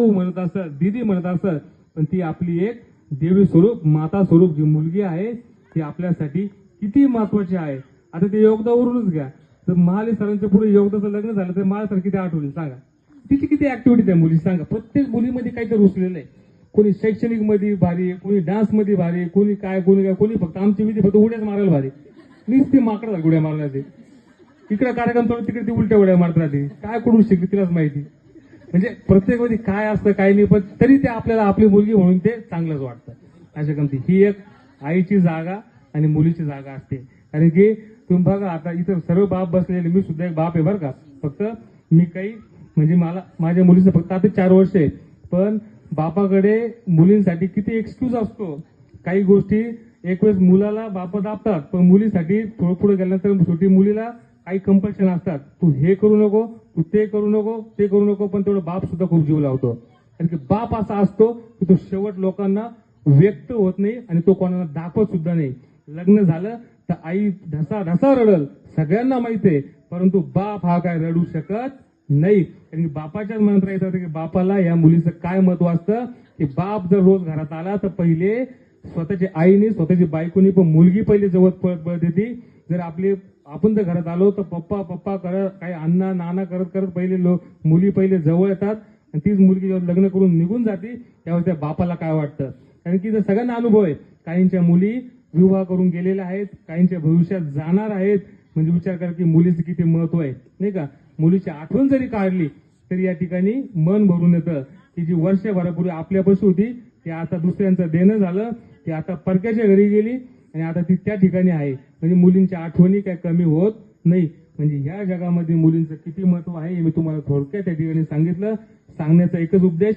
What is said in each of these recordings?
भाऊ म्हणत असत दिदी म्हणत असत पण ती आपली एक देवी स्वरूप माता स्वरूप जी मुलगी आहे ती आपल्यासाठी किती महत्वाची आहे. आता ते योगदावरूनच घ्या. तर महाले सरांच्या पुढे योगदाचं लग्न झालं तर मला सर किती आठवले सांगा. तिची किती ऍक्टिव्हिटी आहे मुली सांगा. प्रत्येक मुलीमध्ये काहीतरी रुसलेलं आहे. कोणी शैक्षणिकमध्ये भारी आहे, कोणी डान्समध्ये भारी आहे, कोणी काय कोणी काय कोणी फक्त आमची विधी फक्त उड्याच मारायला भारी नुसती माकडा उड्या मारल्या ते इकडे कार्यक्रम चालू तिकडे ती उलट्या उड्या मारत राहते. काय करू शिकली तिलाच माहिती. म्हणजे प्रत्येकामध्ये काय असतं काय नाही पण तरी ते आपल्याला आपली मुलगी म्हणून ते चांगलंच वाटतं. अशा गमती. ही एक आईची जागा आणि मुलीची जागा असते. कारण की तुम्ही बघा आता इथं सर्व बाप बसलेले मी सुद्धा एक बाप आहे बरं का. फक्त मी काही म्हणजे मला माझ्या मुलीचं फक्त आता चार वर्ष आहे. पण बापाकडे मुलींसाठी किती एक्सक्यूज असतो. काही गोष्टी एक वेळेस मुलाला बाप दाबतात पण मुलीसाठी थोडं पुढे गेल्यानंतर शेवटी मुलीला काही कंपल्शन असतात. तू हे करू नको तू ते करू नको ते करू नको पण तेवढं बाप सुद्धा खूप जीव लावतो. कारण की बाप असा असतो की तो शेवट लोकांना व्यक्त होत नाही आणि तो कोणाला दाखवत सुद्धा नाही. लग्न झालं तर आई ढसा ढसा रडल. सगळ्यांना माहिती आहे परंतु बाप हा काय रडू शकत नाही. कारण की बापाच्याच मनात राहायचं की बापाला या मुलीचं काय महत्त्व असतं? की बाप जर रोज घरात आला तर पहिले स्वतःच्या आईने स्वतःची बायकोनी पण मुलगी पहिले जवळ पळत पळत येते. जर आपले आपण जर घरात आलो तर पप्पा पप्पा करत काही अण्णा नाना करत करत पहिले लोक मुली पहिले जवळ येतात आणि तीच मुलगी जेव्हा लग्न करून निघून जाते त्यावेळेस त्या बापाला काय वाटतं? कारण की जर सगळ्यांना अनुभव आहे. काहींच्या मुली विवाह करून गेलेल्या आहेत काहींच्या भविष्यात जाणार आहेत. म्हणजे विचार करा की मुलीचं किती महत्त्व आहे नाही का? मुलीची आठवण जरी काढली तरी या ठिकाणी मन भरून येतं की जी वर्षभरापूर्वी आपल्यापाशी होती ती आता दुसऱ्यांचं देणं झालं ती आता परक्याच्या घरी गेली आणि आता ती त्या ठिकाणी आहे. म्हणजे मुलींच्या आठवणी काय कमी होत नाही. म्हणजे ह्या जगामध्ये मुलींचं किती महत्त्व आहे हे मी तुम्हाला थोडक्यात त्या ठिकाणी सांगितलं. सांगण्याचा एकच उपदेश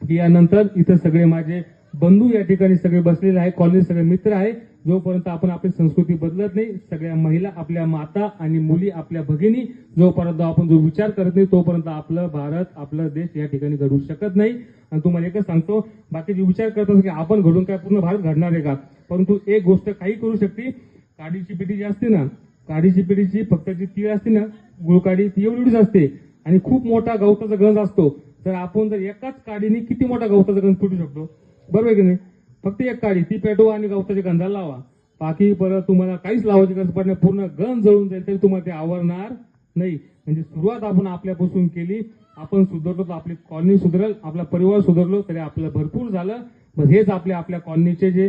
की यानंतर इथं सगळे माझे बंधू या ठिकाणी सगळे बसलेले आहे कॉलनी सगळे मित्र आहे जोपर्यंत आपण आपली संस्कृती बदलत नाही सगळ्या महिला आपल्या माता आणि मुली आपल्या भगिनी जोपर्यंत आपण जो विचार करत नाही तोपर्यंत आपलं भारत आपला देश या ठिकाणी घडू शकत नाही. आणि तुम्हाला एकच सांगतो बाकीचे विचार करत असतो की आपण घडून काय पूर्ण भारत घडणार आहे का? परंतु एक गोष्ट काही करू शकते काडीची पिढी जी असते ना काडीची पिढीची फक्त जी तीळ असते ना गुळकाडी ती एवढीच असते. आणि खूप मोठा गवताचा गंज असतो. तर आपण जर एकाच काडीने किती मोठा गवताचा गंज फुटू शकतो बरोबर आहे की नाही? फक्त एक काळी ती पेटवा आणि गवताच्या गंधाला लावा. बाकी परत तुम्हाला काहीच लावायची गरज पडणार पूर्ण गंज जळून जाईल तरी तुम्हाला ते आवडणार नाही. म्हणजे सुरुवात आपण आपल्यापासून केली. आपण सुधारलो तर आपली कॉलनी सुधारल आपला परिवार सुधारलो तरी आपलं भरपूर झालं. मग हेच आपले आपल्या कॉलनीचे जे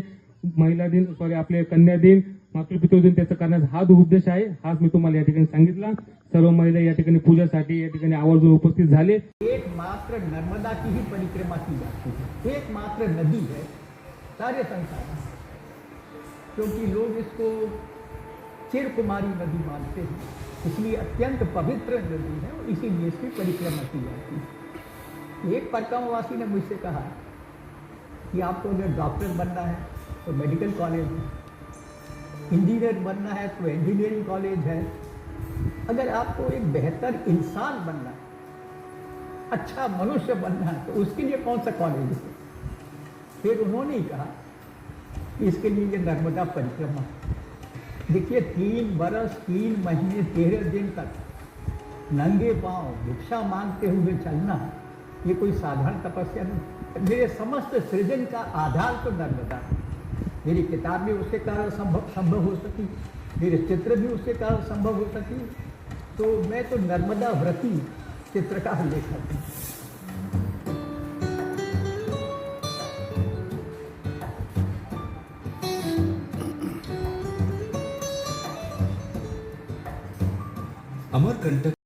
महिला दिन सॉरी आपले कन्या दिन मातृपितृ दिन त्याचा करण्याचा हाच उद्देश आहे. हाच मी तुम्हाला या ठिकाणी सांगितला. सर्व महिला या ठिकाणी पूजासाठी या ठिकाणी आवर्जून उपस्थित झाले. एकमात्र नर्मदा की ही परिक्रमा की जाती एक मात्र नदी है सारे संसार क्योंकि लोग इसको चिर कुमारी नदी मानते हैं। इसलिए अत्यंत पवित्र नदी है और इसीलिए इसकी परिक्रमा की जाती है। एक परकामवासी ने मुझसे कहा कि आपको अगर डॉक्टर बनना है तो मेडिकल कॉलेज है। इंजीनियर बनना है तो इंजीनियरिंग कॉलेज है। अगर आपको एक बेहतर इंसान बनना है अच्छा मनुष्य बनना है तो उसके लिए कौन सा कॉलेज है? फिर उन्होंने कहा, इसके लिए ये नर्मदा परिक्रमा। देखिए, तीन बरस, तीन महीने, तेरह दिन तक नंगे पाँव भिक्षा मांगते हुए चलना, ये कोई साधारण तपस्या नहीं। मेरे समस्त सृजन का आधार तो नर्मदा। मेरी किताब भी उसके कारण संभव संभव हो सकी। मेरे चित्र भी उसके कारण संभव हो सकी। तो मैं तो नर्मदा व्रती चित्रकार लेखक हूँ। Amarkanta